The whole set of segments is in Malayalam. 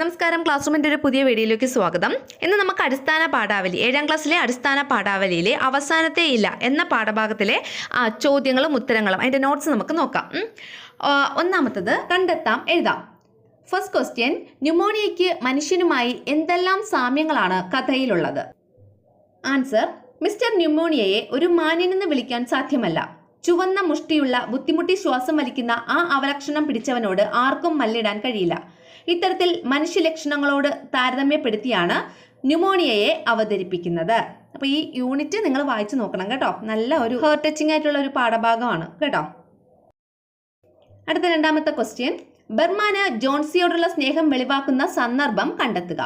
നമസ്കാരം ക്ലാസ് റൂമിന്റെ ഒരു പുതിയ വീഡിയോയിലേക്ക് സ്വാഗതം. ഇന്ന് നമുക്ക് അടിസ്ഥാന പാഠാവലി ഏഴാം ക്ലാസ്സിലെ അടിസ്ഥാന പാഠാവലിയിലെ അവസാനത്തെ ഇല്ല എന്ന പാഠഭാഗത്തിലെ ചോദ്യങ്ങളും ഉത്തരങ്ങളും അതിന്റെ നോട്ട്സ് നമുക്ക് നോക്കാം. ഒന്നാമത്തത് കണ്ടെത്താം എഴുതാം. ഫസ്റ്റ് ക്വസ്റ്റ്യൻ ന്യൂമോണിയയ്ക്ക് മനുഷ്യനുമായി എന്തെല്ലാം സാമ്യങ്ങളാണ് കഥയിലുള്ളത്? ആൻസർ മിസ്റ്റർ ന്യൂമോണിയയെ ഒരു മാന്യനെന്ന് വിളിക്കാൻ സാധ്യമല്ല. ചുവന്ന മുഷ്ടിയുള്ള ബുദ്ധിമുട്ടി ശ്വാസം വലിക്കുന്ന ആ അവലക്ഷണം പിടിച്ചവനോട് ആർക്കും മല്ലിടാൻ കഴിയില്ല. ഇത്തരത്തിൽ മനുഷ്യലക്ഷണങ്ങളോട് താരതമ്യപ്പെടുത്തിയാണ് ന്യൂമോണിയയെ അവതരിപ്പിക്കുന്നത്. അപ്പോൾ ഈ യൂണിറ്റ് നിങ്ങൾ വായിച്ചു നോക്കണം കേട്ടോ. നല്ല ഒരു ഹേർട്ട് ടച്ചിങ് ആയിട്ടുള്ള ഒരു പാഠഭാഗമാണ് കേട്ടോ. അടുത്ത രണ്ടാമത്തെ ക്വസ്റ്റ്യൻ ബർമാന് ജോൺസിയോടുള്ള സ്നേഹം വെളിവാക്കുന്ന സന്ദർഭം കണ്ടെത്തുക.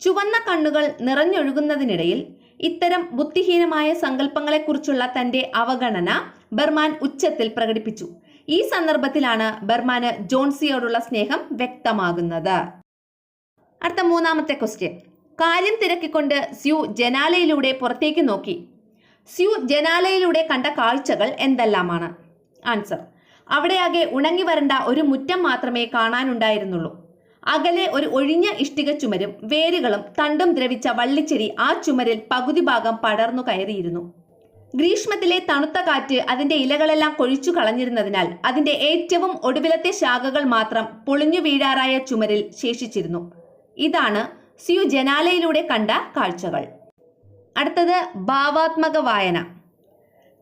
ചുവന്ന കണ്ണുകൾ നിറഞ്ഞൊഴുകുന്നതിനിടയിൽ ഇത്തരം ബുദ്ധിഹീനമായ സങ്കല്പങ്ങളെക്കുറിച്ചുള്ള തന്റെ അവഗണന ബർമാൻ ഉച്ചത്തിൽ പ്രകടിപ്പിച്ചു. ഈ സന്ദർഭത്തിലാണ് ബർമാന് ജോൺസിയോടുള്ള സ്നേഹം വ്യക്തമാകുന്നത്. അടുത്ത മൂന്നാമത്തെ ക്വസ്റ്റ്യൻ കാര്യം തിരക്കിക്കൊണ്ട് സ്യു ജനാലയിലൂടെ പുറത്തേക്ക് നോക്കി. സ്യു ജനാലയിലൂടെ കണ്ട കാഴ്ചകൾ എന്തെല്ലാമാണ്? ആൻസർ അവിടെയാകെ ഉണങ്ങി വരണ്ട ഒരു മുറ്റം മാത്രമേ കാണാനുണ്ടായിരുന്നുള്ളൂ. അകലെ ഒരു ഒഴിഞ്ഞ ഇഷ്ടിക ചുമരും വേരുകളും തണ്ടും ദ്രവിച്ച വള്ളിച്ചെടി ആ ചുമരിൽ പകുതി ഭാഗം പടർന്നു കയറിയിരുന്നു. ഗ്രീഷ്മത്തിലെ തണുത്ത കാറ്റ് അതിന്റെ ഇലകളെല്ലാം കൊഴിച്ചു കളഞ്ഞിരുന്നതിനാൽ അതിന്റെ ഏറ്റവും ഒടുവിലത്തെ ശാഖകൾ മാത്രം പൊളിഞ്ഞു വീഴാറായ ചുമരിൽ ശേഷിച്ചിരുന്നു. ഇതാണ് സിയു ജനാലയിലൂടെ കണ്ട കാഴ്ചകൾ. അടുത്തത് ഭാവാത്മക വായന.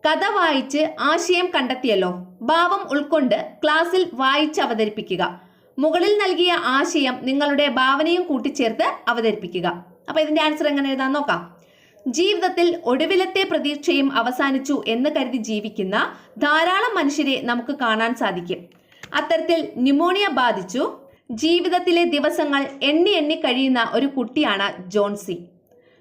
കഥ വായിച്ച് ആശയം കണ്ടെത്തിയല്ലോ. ഭാവം ഉൾക്കൊണ്ട് ക്ലാസ്സിൽ വായിച്ച് അവതരിപ്പിക്കുക. മുകളിൽ നൽകിയ ആശയം നിങ്ങളുടെ ഭാവനയും കൂട്ടിച്ചേർത്ത് അവതരിപ്പിക്കുക. അപ്പൊ ഇതിന്റെ ആൻസർ എങ്ങനെ എഴുതാൻ നോക്കാം? ജീവിതത്തിൽ ഒടുവിലത്തെ പ്രതീക്ഷയും അവസാനിച്ചു എന്ന് കരുതി ജീവിക്കുന്ന ധാരാളം മനുഷ്യരെ നമുക്ക് കാണാൻ സാധിക്കും. അത്തരത്തിൽ ന്യൂമോണിയ ബാധിച്ചു. ജീവിതത്തിലെ ദിവസങ്ങൾ എണ്ണി എണ്ണി കഴിയുന്ന ഒരു കുട്ടിയാണ് ജോൺസി.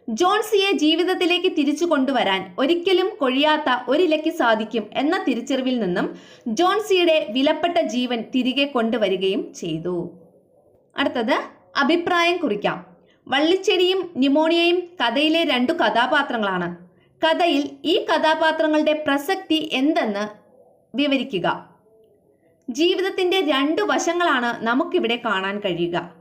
ജോൺസിയെ ജീവിതത്തിലേക്ക് തിരിച്ചു കൊണ്ടുവരാൻ ഒരിക്കലും കൊഴിയാത്ത ഒരിലയ്ക്ക് സാധിക്കും എന്ന തിരിച്ചറിവിൽ നിന്നും ജോൺസിയുടെ വിലപ്പെട്ട ജീവൻ തിരികെ കൊണ്ടുവരികയും ചെയ്തു. അടുത്തത് അഭിപ്രായം കുറിക്കാം. വള്ളിച്ചെടിയും ന്യൂമോണിയയും കഥയിലെ രണ്ടു കഥാപാത്രങ്ങളാണ്. കഥയിൽ ഈ കഥാപാത്രങ്ങളുടെ പ്രസക്തി എന്തെന്ന് വിവരിക്കുക. ജീവിതത്തിന്റെ രണ്ടു വശങ്ങളാണ് നമുക്കിവിടെ കാണാൻ കഴിയുക.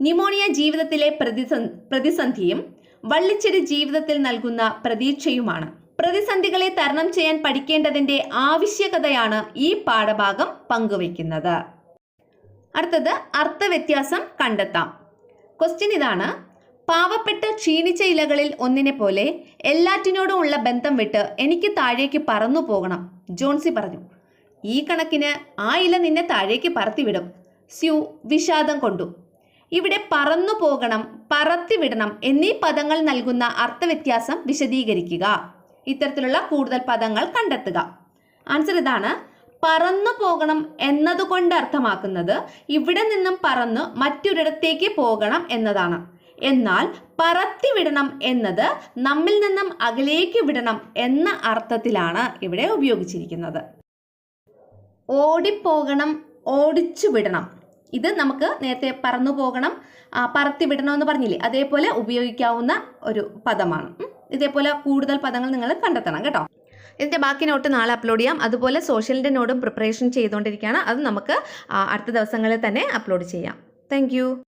ന്യൂമോണിയ ജീവിതത്തിലെ പ്രതിസന്ധി പ്രതിസന്ധിയും വള്ളിച്ചെടി ജീവിതത്തിൽ നൽകുന്ന പ്രതീക്ഷയുമാണ്. പ്രതിസന്ധികളെ തരണം ചെയ്യാൻ പഠിക്കേണ്ടതിന്റെ ആവശ്യകതയാണ് ഈ പാഠഭാഗം പങ്കുവയ്ക്കുന്നത്. അടുത്തത് അർത്ഥവ്യത്യാസം കണ്ടെത്താം. ക്വസ്റ്റ്യൻ ഇതാണ് പാവപ്പെട്ട ക്ഷീണിച്ച ഇലകളിൽ ഒന്നിനെ പോലെ എല്ലാറ്റിനോടും ഉള്ള ബന്ധം വിട്ട് എനിക്ക് താഴേക്ക് പറന്നു പോകണം ജോൺസി പറഞ്ഞു. ഈ കണക്കിന് ആ ഇല നിന്നെ താഴേക്ക് പറത്തിവിടും. സ്യൂ വിഷാദം കൊണ്ടു. ഇവിടെ പറന്നു പോകണം പറത്തിവിടണം എന്നീ പദങ്ങൾ നൽകുന്ന അർത്ഥവ്യത്യാസം വിശദീകരിക്കുക. ഇത്തരത്തിലുള്ള കൂടുതൽ പദങ്ങൾ കണ്ടെത്തുക. ആൻസർ ഇതാണ്. പറന്നു പോകണം എന്നതുകൊണ്ട് അർത്ഥമാക്കുന്നത് ഇവിടെ നിന്നും പറന്ന് മറ്റൊരിടത്തേക്ക് പോകണം എന്നതാണ്. എന്നാൽ പറത്തിവിടണം എന്നത് നമ്മിൽ നിന്നും അകലേക്ക് വിടണം എന്ന അർത്ഥത്തിലാണ് ഇവിടെ ഉപയോഗിച്ചിരിക്കുന്നത്. ഓടിപ്പോകണം ഓടിച്ചു വിടണം. ഇത് നമുക്ക് നേരത്തെ പറന്നു പോകണം പറത്തി വിടണം എന്ന് പറഞ്ഞില്ലേ? അതേപോലെ ഉപയോഗിക്കാവുന്ന ഒരു പദമാണ്. ഇതേപോലെ കൂടുതൽ പദങ്ങൾ നിങ്ങൾ കണ്ടെത്തണം കേട്ടോ. ഇതിന്റെ ബാക്കി നോട്ട് നാളെ അപ്ലോഡ് ചെയ്യാം. അതുപോലെ സോഷ്യലിന്റെ നോട്ടും പ്രിപ്പറേഷൻ ചെയ്തുകൊണ്ടിരിക്കുകയാണ്. അത് നമുക്ക് അടുത്ത ദിവസങ്ങളിൽ തന്നെ അപ്ലോഡ് ചെയ്യാം. താങ്ക്